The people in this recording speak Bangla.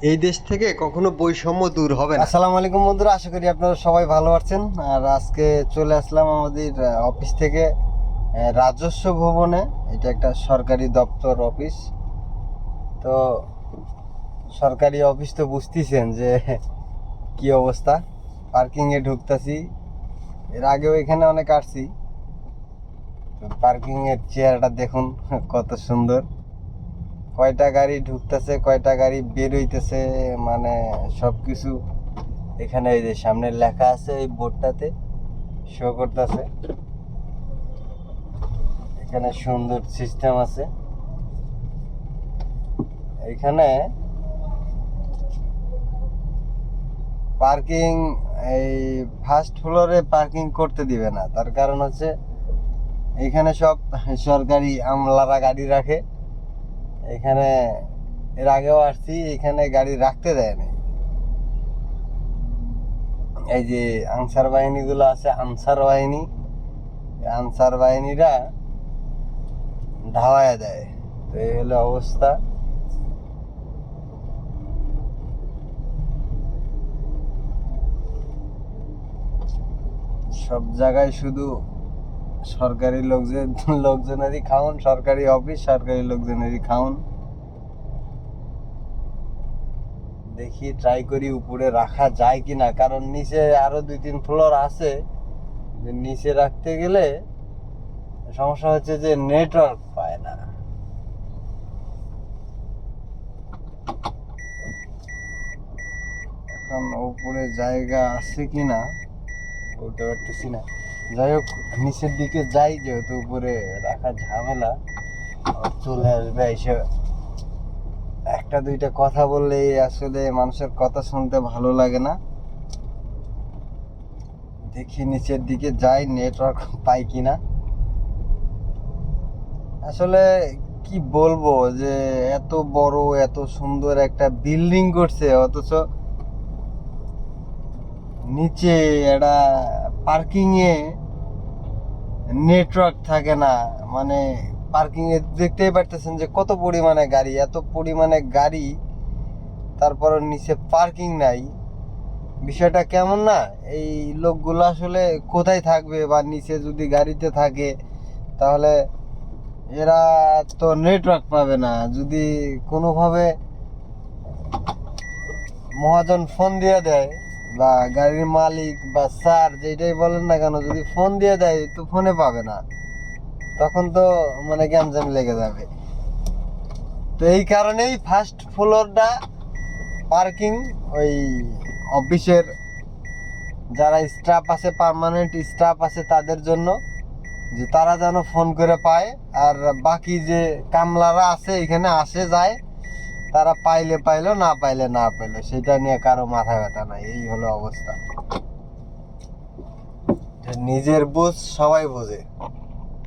এই দেশ থেকে কখনো বৈষম্য দূর হবে না। আসসালামু আলাইকুম বন্ধুরা, আশা করি আপনারা সবাই ভালো আছেন। আর আজকে চলে আসলাম আমাদের অফিস থেকে রাজস্ব ভবনে। এটা একটা সরকারি দপ্তর অফিস তো সরকারি অফিস তো বুঝতেছেন যে কি অবস্থা। পার্কিংয়ে ঢুকতাছি। এর আগেও এখানে অনেক আসছি। পার্কিংয়ের চেয়ারটা দেখুন, কত সুন্দর। কয়টা গাড়ি ঢুকতেছে, কয়টা গাড়ি বের হইতেছে মানে সব কিছু এখানে এই যে সামনে লেখা আছে এই বোর্ডটাতে শো করতেছে। এখানে সুন্দর সিস্টেম আছে। এখানে পার্কিং এই ফার্স্ট ফ্লোরে পার্কিং করতে দিবে না। তার কারণ হচ্ছে এখানে সব সরকারি আমলারা গাড়ি রাখে। এখানে এর আগেও আসছি, এখানে গাড়ি রাখতে দেয়নি এই যে আনসার বাহিনীগুলো আছে, আনসার বাহিনী আনসার বাহিনীরা ধাওয়ায় দেয়। তো এই হলো অবস্থা। সব জায়গায় শুধু সরকারি লোকজন, লোকজনেরই খাউন সরকারি অফিস সরকারি লোকজনেরই খাউন দেখি ট্রাই করি উপরে রাখা যায় কিনা। কারণ নিচে আরও দুই তিন ফ্লোর আছে। যে নিচে রাখতে গেলে সমস্যা হচ্ছে যে নেটওয়ার্ক পায় না। এখন উপরে জায়গা আছে কিনা, বলতে পারতেছি না। যাই হোক, নিচের দিকে যাই, যেহেতু উপরে রাখা ঝামেলা চলে আসবে এসে। একটা দুইটা কথা বললেই আসলে মানুষের কথা শুনতে ভালো লাগে না। দেখি নিচের দিকে যাই নেটওয়ার্ক পাই কিনা। আসলে কি বলব যে, এত বড়, এত সুন্দর একটা বিল্ডিং করছে, অথচ নিচে একটা পার্কিং এ নেটওয়ার্ক থাকে না মানে পার্কিং এ দেখতেই পারতেছেন যে কত পরিমাণে গাড়ি, এত পরিমাণে গাড়ি তারপর নিচে পার্কিং নাই। বিষয়টা কেমন না? এই লোকগুলো আসলে কোথায় থাকবে বা নিচে যদি গাড়িতে থাকে, তাহলে এরা তো নেটওয়ার্ক পাবে না। যদি কোনোভাবে মহাজন ফোন দিয়ে দেয় বা গাড়ির মালিক বা স্যার যেটাই বলেন না কেন, যদি ফোন দিয়ে দেয়, তো ফোনে পাবে না। তখন তো মানে গ্যামজাম লেগে যাবে। তো এই কারণেই ফার্স্ট ফ্লোরটা পার্কিং ওই অফিসের যারা স্টাফ আছে পার্মানেন্ট স্টাফ আছে তাদের জন্য, যে তারা যেন ফোন করে পায়। আর বাকি যে কামলারা আছে, এখানে আসে, যায় তারা পাইলে পাইলো, না পাইলে না পাইলো, সেটা নিয়ে কারও মাথা ব্যথা নাই, এই হলো অবস্থা। নিজের বুঝ সবাই বোঝে।